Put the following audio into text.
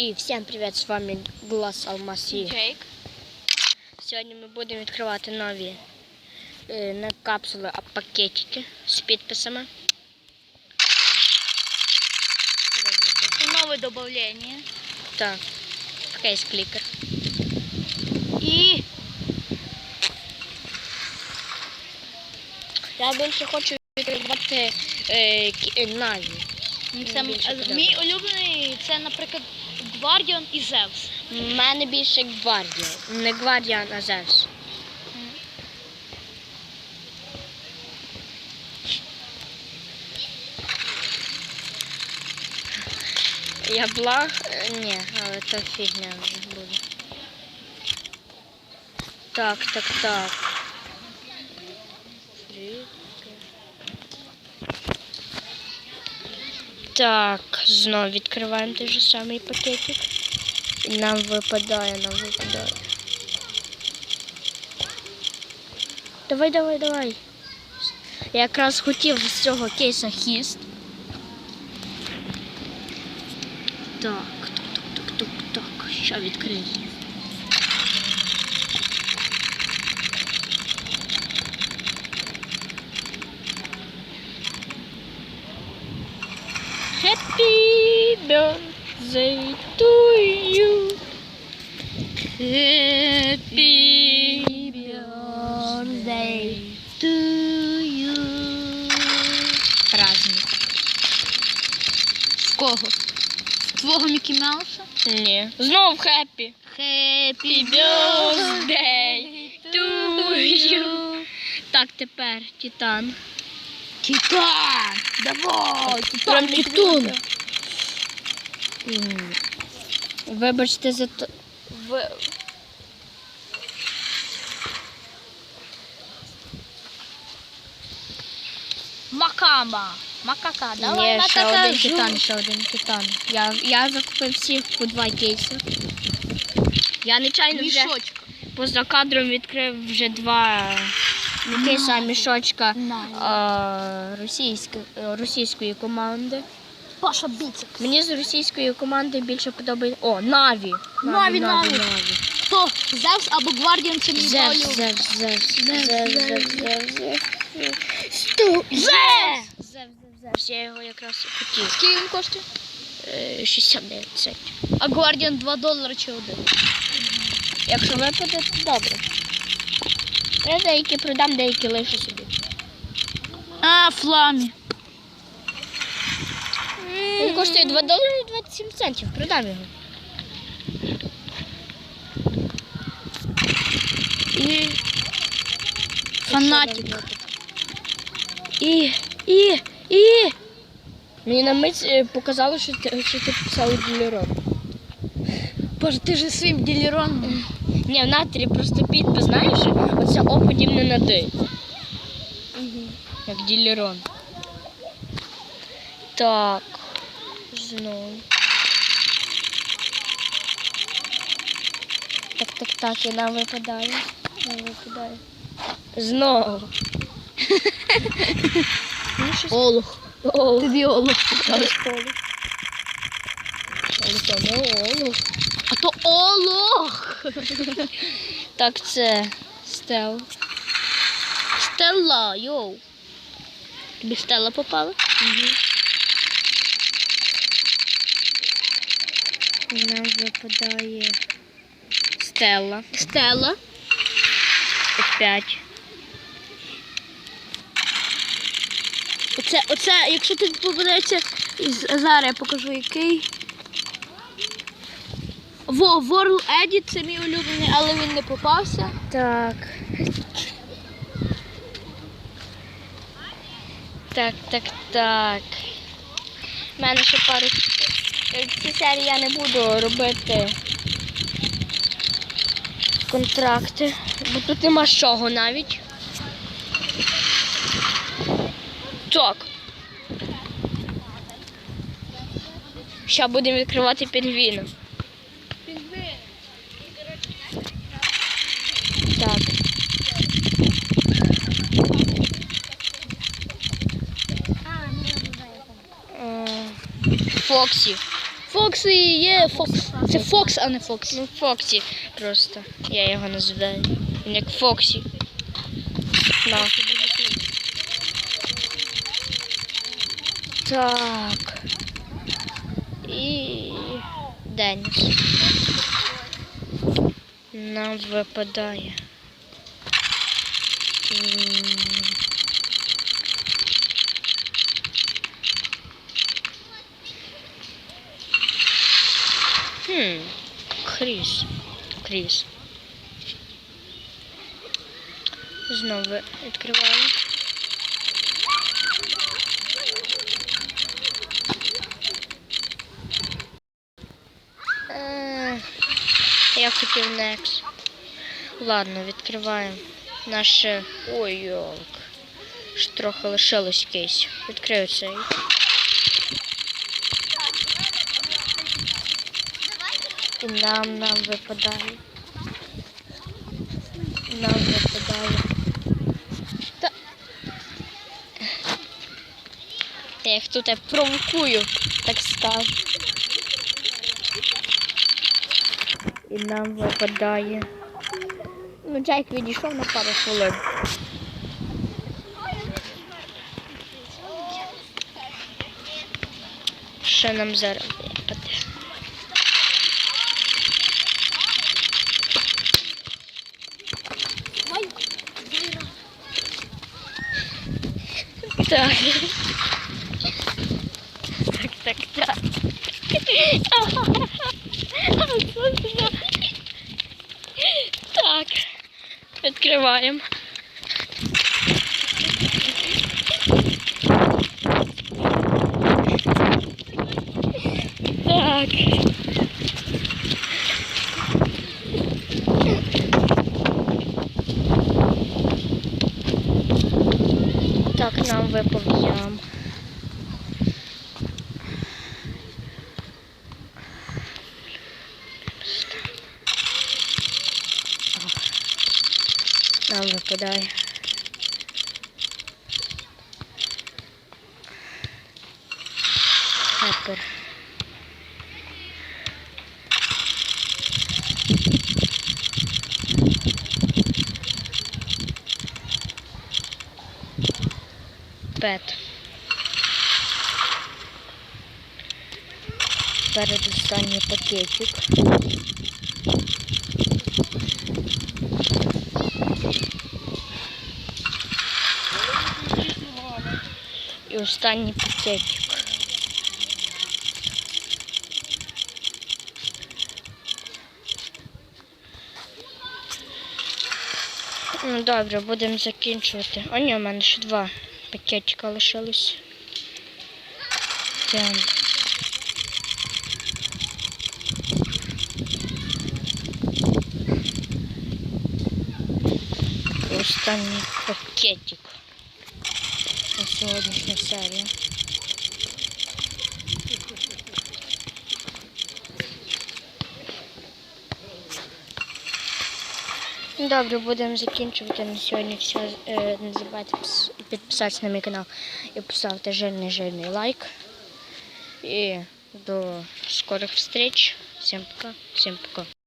І всім привіт, з вами Глас Алмасі. Джейк. Сьогодні ми будемо відкривати нові е, не капсули, а пакетики з підписами. Это новое добавление. Так, кейс клікер. И Я більше хочу відкривати е, кі- е, Наві. це мій улюблений це, наприклад, Гвардіон і Зевс. У мене більше гвардія. Не гвардія, а Зевс. Я благ? Ні, але то фігня буде. Так, так, так. Так, знову відкриваємо той же самий пакетик. І нам випадає, нам випадає. Давай, давай, давай. Я якраз хотів з цього кейса хіст. Так, так, так, так, так, так. Що відкрию? Happy birthday to you. Happy birthday to you. Праздник. Кого? Твого Мікі Мауса? Ні. Знов хеппі. Happy birthday to you. Так, тепер Титан. Титан! Давай! Прям Титан. Вибачте за то. Ви... Макаба! Макака, давай Ні, ще один титан, ще один титан. Я, я закупив всіх по два кейси. Я нечайно вже поза кадром відкрив вже два кейса, мішочка а, російської, російської команди. Паша Біцик. Мені з російської команди більше подобається. О, Наві. Наві, Наві. Хто? Зевс або Гвардіон це мій Зевс. Зевс, Зевс, Зевс, Зевс, Зевс, Зевс, Зевс, Зевс. Сто- Зевс! Зевс, Зевс. Я його якраз і хотів. Скільки він коштує? Е, 69 центів. А Гвардіон 2 долари чи один? Якщо випаде, то добре. Я деякі продам, деякі лишу собі. А, фламі. Він коштує 2 долари і 27 центів. Продам його. І... Фанатик. І, і, і. Мені на мить е, показало, що ти, що ти писав ділером. Боже, ти же своїм ділером. Ні, в натері просто підпис, знаєш, оце О подібне на Д. Як ділерон. Так. Знову. Так, так, так, і нам випадає. Нам випадає. Знову. Олух. О, Тобі олух. то не олух. А то олух. Так, це стел. Стелла, йоу. Тобі стелла попала? І нам випадає стелла. Стелла. Опять. Оце, оце, якщо тобі попадеться, зараз я покажу який. Во, Ворл Едіт, це мій улюблений, але він не попався. Так. Так, так, так. У мене ще пару. Ці серії я не буду робити контракти, бо тут нема з чого навіть. Так. Ще будемо відкривати пінгвіна. Так. Фоксі. Фокси є Фокс. Це Фокс, а не Фокс. Ну, Фоксі просто. Я його називаю. Він як Фоксі. На. Так. І Деніс. Нам випадає. Хм. Кріс. Кріс. Знову відкриваю. Я хотів Next. Ладно, відкриваємо. Наше. Ой, йолк. Трохи лишилось кейс. Відкрию цей. І нам нам випадає. Нам випадає. Та... Я їх тут провокую, так скажу. І нам випадає. Ну, Джайк відійшов на пару хвилин. Що нам зараз випаде? Так. Так, так, так. Так. Відкриваємо. Так. Так, нам випав ям. Нам випадає. Пепер. Пет. Передостанній пакетик. І останній пакетик. Ну добре, будемо закінчувати. А ні, у мене ще два пакетика лишились. Тям. І Останній пакетик на сьогоднішню серію. Добре, будемо закінчувати на сьогодні все. Е, Не забувайте пис- підписатися на мій канал і поставити жирний жирний лайк. І до скорих встреч. Всім пока. Всім пока.